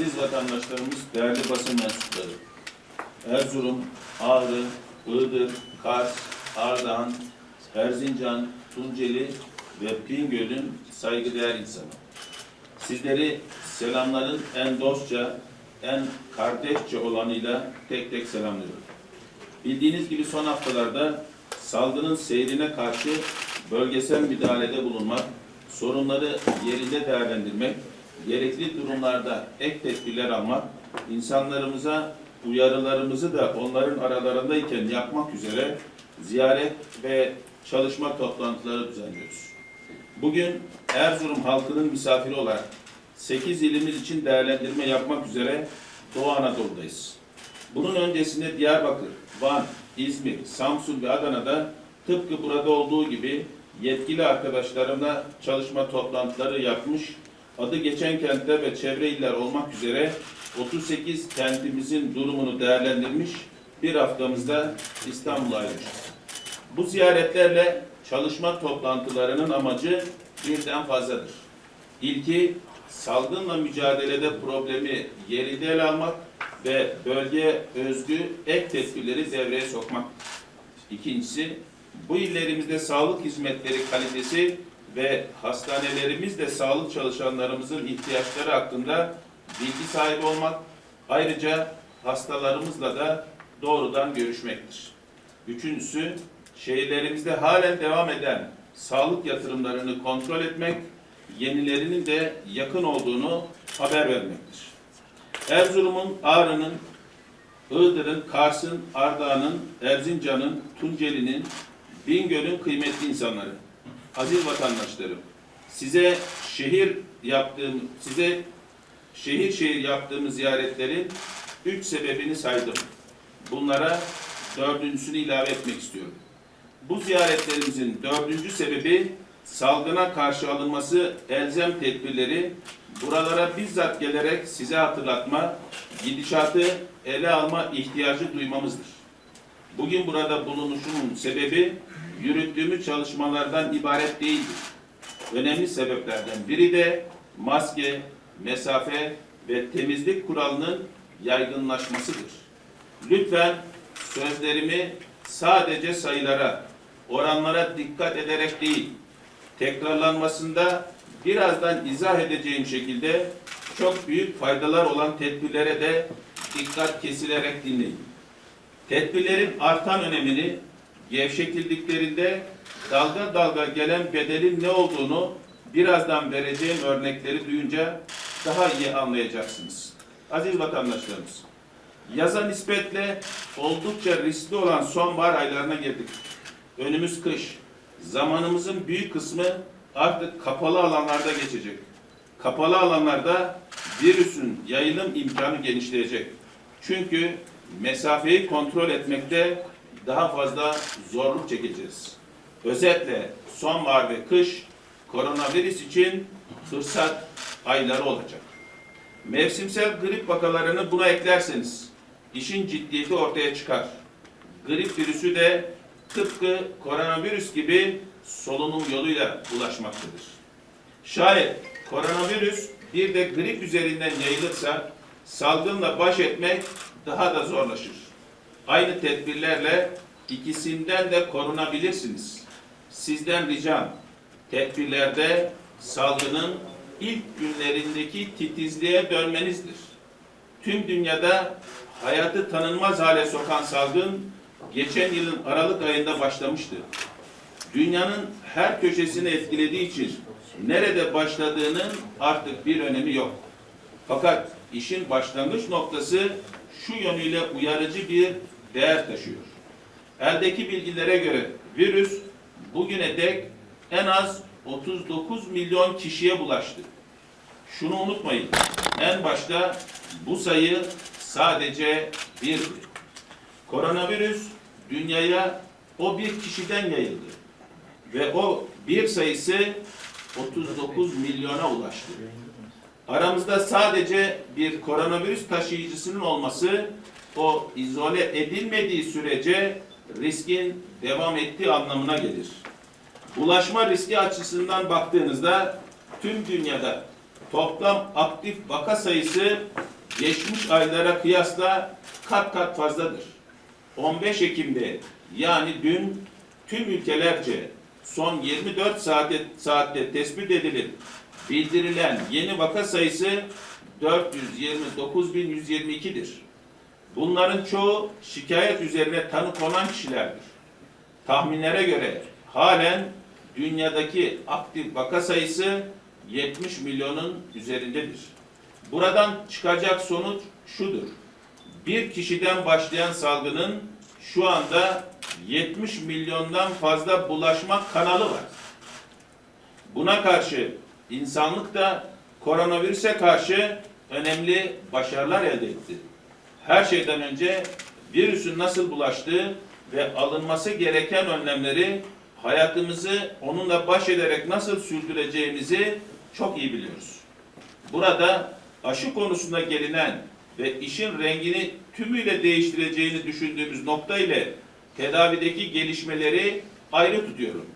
Aziz vatandaşlarımız, değerli basın mensupları, Erzurum, Ağrı, Iğdır, Kars, Ardahan, Erzincan, Tunceli ve Bingöl'ün saygıdeğer insanı. Sizleri selamların en dostça, en kardeşçe olanıyla tek tek selamlıyorum. Bildiğiniz gibi son haftalarda salgının seyrine karşı bölgesel müdahalede bulunmak, sorunları yerinde değerlendirmek, gerekli durumlarda ek tedbirler almak, insanlarımıza uyarılarımızı da onların aralarındayken yapmak üzere ziyaret ve çalışma toplantıları düzenliyoruz. Bugün Erzurum halkının misafiri olarak 8 ilimiz için değerlendirme yapmak üzere Doğu Anadolu'dayız. Bunun öncesinde Diyarbakır, Van, İzmir, Samsun ve Adana'da tıpkı burada olduğu gibi yetkili arkadaşlarımla çalışma toplantıları yapmış, adı geçen kentler ve çevre iller olmak üzere 38 kentimizin durumunu değerlendirmiş, bir haftamızda İstanbul'a ayrılmışız. Bu ziyaretlerle çalışma toplantılarının amacı birden fazladır. İlki salgınla mücadelede problemi yerinde ele almak ve bölgeye özgü ek tedbirleri devreye sokmak. İkincisi, bu illerimizde sağlık hizmetleri kalitesi ve hastanelerimizde sağlık çalışanlarımızın ihtiyaçları hakkında bilgi sahibi olmak, ayrıca hastalarımızla da doğrudan görüşmektir. Üçüncüsü, şehirlerimizde halen devam eden sağlık yatırımlarını kontrol etmek, yenilerinin de yakın olduğunu haber vermektir. Erzurum'un, Ağrı'nın, Iğdır'ın, Kars'ın, Ardahan'ın, Erzincan'ın, Tunceli'nin, Bingöl'ün kıymetli insanları, aziz vatandaşlarım, size şehir yaptığım, size şehir şehir yaptığımız ziyaretlerin üç sebebini saydım. Bunlara dördüncüsünü ilave etmek istiyorum. Bu ziyaretlerimizin dördüncü sebebi salgına karşı alınması elzem tedbirleri buralara bizzat gelerek size hatırlatma, gidişatı ele alma ihtiyacı duymamızdır. Bugün burada bulunuşumun sebebi yürüttüğümüz çalışmalardan ibaret değildir. Önemli sebeplerden biri de maske, mesafe ve temizlik kuralının yaygınlaşmasıdır. Lütfen sözlerimi sadece sayılara, oranlara dikkat ederek değil, tekrarlanmasında birazdan izah edeceğim şekilde çok büyük faydalar olan tedbirlere de dikkat kesilerek dinleyin. Tedbirlerin artan önemini gevşetildiklerinde dalga dalga gelen bedelin ne olduğunu birazdan vereceğim örnekleri duyunca daha iyi anlayacaksınız. Aziz vatandaşlarımız, yaza nispetle oldukça riskli olan sonbahar aylarına girdik. Önümüz kış. Zamanımızın büyük kısmı artık kapalı alanlarda geçecek. Kapalı alanlarda virüsün yayılım imkanı genişleyecek. Çünkü mesafeyi kontrol etmekte daha fazla zorluk çekeceğiz. Özetle sonbahar ve kış koronavirüs için fırsat ayları olacak. Mevsimsel grip vakalarını buna eklerseniz işin ciddiyeti ortaya çıkar. Grip virüsü de tıpkı koronavirüs gibi solunum yoluyla bulaşmaktadır. Şayet koronavirüs bir de grip üzerinden yayılırsa salgınla baş etmek daha da zorlaşır. Aynı tedbirlerle ikisinden de korunabilirsiniz. Sizden ricam tedbirlerde salgının ilk günlerindeki titizliğe dönmenizdir. Tüm dünyada hayatı tanınmaz hale sokan salgın geçen yılın Aralık ayında başlamıştı. Dünyanın her köşesini etkilediği için nerede başladığının artık bir önemi yok. Fakat işin başlangıç noktası şu yönüyle uyarıcı bir değer taşıyor. Eldeki bilgilere göre virüs bugüne dek en az 39 milyon kişiye bulaştı. Şunu unutmayın, en başta bu sayı sadece birdi. Koronavirüs dünyaya o bir kişiden yayıldı. Ve o bir sayısı 39 milyona ulaştı. Aramızda sadece bir koronavirüs taşıyıcısının olması o izole edilmediği sürece riskin devam ettiği anlamına gelir. Bulaşma riski açısından baktığınızda tüm dünyada toplam aktif vaka sayısı geçmiş aylara kıyasla kat kat fazladır. 15 Ekim'de yani dün tüm ülkelerce son 24 saatte, saatte tespit edilip bildirilen yeni vaka sayısı 429.122'dir. Bunların çoğu şikayet üzerine tanı konan kişilerdir. Tahminlere göre halen dünyadaki aktif vaka sayısı 70 milyonun üzerindedir. Buradan çıkacak sonuç şudur. Bir kişiden başlayan salgının şu anda 70 milyondan fazla bulaşma kanalı var. Buna karşı insanlık da koronavirüse karşı önemli başarılar elde etti. Her şeyden önce virüsün nasıl bulaştığı ve alınması gereken önlemleri hayatımızı onunla baş ederek nasıl sürdüreceğimizi çok iyi biliyoruz. Burada aşı konusunda gelinen ve işin rengini tümüyle değiştireceğini düşündüğümüz nokta ile tedavideki gelişmeleri ayrı tutuyorum.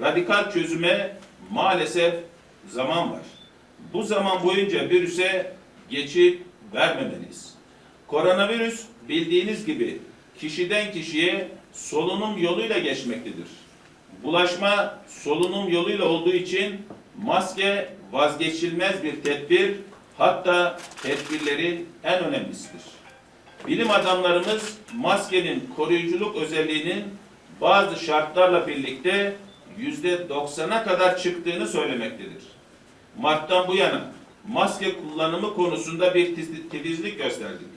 Radikal çözüme maalesef zaman var. Bu zaman boyunca virüse geçit vermemeliyiz. Koronavirüs bildiğiniz gibi kişiden kişiye solunum yoluyla geçmektedir. Bulaşma solunum yoluyla olduğu için maske vazgeçilmez bir tedbir, hatta tedbirlerin en önemlisidir. Bilim adamlarımız maskenin koruyuculuk özelliğinin bazı şartlarla birlikte yüzde doksana kadar çıktığını söylemektedir. Mart'tan bu yana maske kullanımı konusunda bir tiz- titizlik gösterdik.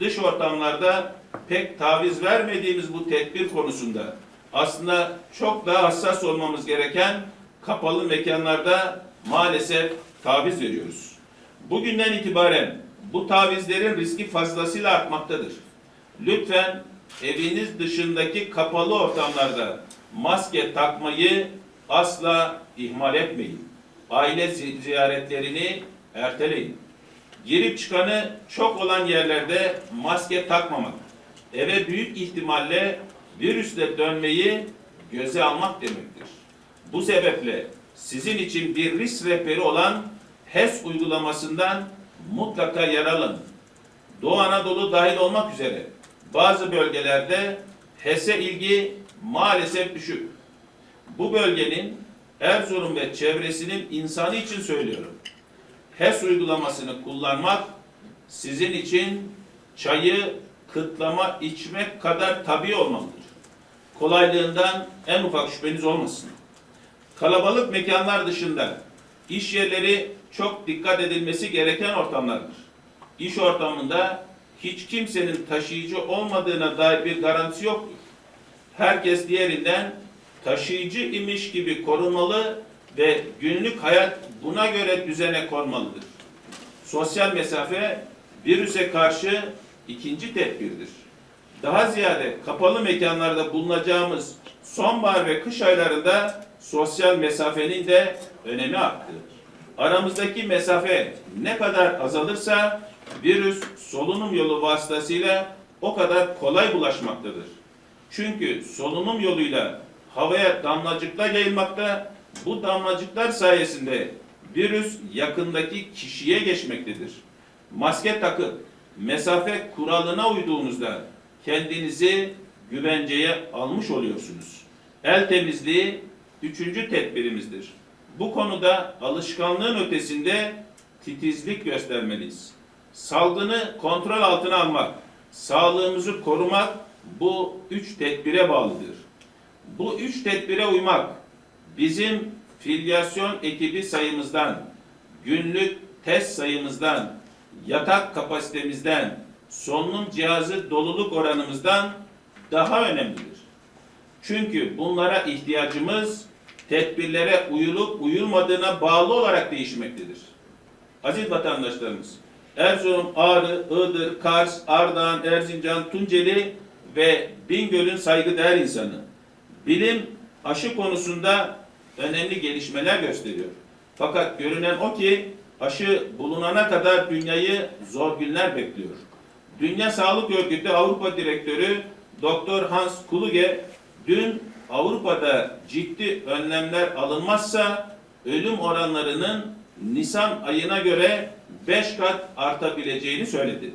Dış ortamlarda pek taviz vermediğimiz bu tedbir konusunda aslında çok daha hassas olmamız gereken kapalı mekanlarda maalesef taviz veriyoruz. Bugünden itibaren bu tavizlerin riski fazlasıyla artmaktadır. Lütfen eviniz dışındaki kapalı ortamlarda maske takmayı asla ihmal etmeyin. Aile zi- ziyaretlerini erteleyin. Girip çıkanı çok olan yerlerde maske takmamak, eve büyük ihtimalle virüsle dönmeyi göze almak demektir. Bu sebeple sizin için bir risk rehberi olan HES uygulamasından mutlaka yer alın. Doğu Anadolu dahil olmak üzere bazı bölgelerde HES'e ilgi maalesef düşük. Bu bölgenin Erzurum ve çevresinin insanı için söylüyorum. HES uygulamasını kullanmak sizin için çayı kıtlama içmek kadar tabii olmalıdır. Kolaylığından en ufak şüpheniz olmasın. Kalabalık mekanlar dışında iş yerleri çok dikkat edilmesi gereken ortamlardır. İş ortamında hiç kimsenin taşıyıcı olmadığına dair bir garantisi yoktur. Herkes diğerinden taşıyıcı imiş gibi korunmalı ve günlük hayat buna göre düzene konmalıdır. Sosyal mesafe virüse karşı ikinci tedbirdir. Daha ziyade kapalı mekanlarda bulunacağımız sonbahar ve kış aylarında sosyal mesafenin de önemi arttı. Aramızdaki mesafe ne kadar azalırsa virüs solunum yolu vasıtasıyla o kadar kolay bulaşmaktadır. Çünkü solunum yoluyla havaya damlacıklar yayılmakta, bu damlacıklar sayesinde virüs yakındaki kişiye geçmektedir. Maske takıp mesafe kuralına uyduğunuzda kendinizi güvenceye almış oluyorsunuz. El temizliği üçüncü tedbirimizdir. Bu konuda alışkanlığın ötesinde titizlik göstermeliyiz. Salgını kontrol altına almak, sağlığımızı korumak bu üç tedbire bağlıdır. Bu üç tedbire uymak bizim filyasyon ekibi sayımızdan, günlük test sayımızdan, yatak kapasitemizden, solunum cihazı doluluk oranımızdan daha önemlidir. Çünkü bunlara ihtiyacımız tedbirlere uyulup uyulmadığına bağlı olarak değişmektedir. Aziz vatandaşlarımız, Erzurum, Ağrı, Iğdır, Kars, Ardahan, Erzincan, Tunceli ve Bingöl'ün saygıdeğer insanı. Bilim aşı konusunda önemli gelişmeler gösteriyor. Fakat görünen o ki aşı bulunana kadar dünyayı zor günler bekliyor. Dünya Sağlık Örgütü Avrupa Direktörü Doktor Hans Kluge dün Avrupa'da ciddi önlemler alınmazsa ölüm oranlarının Nisan ayına göre 5 kat artabileceğini söyledi.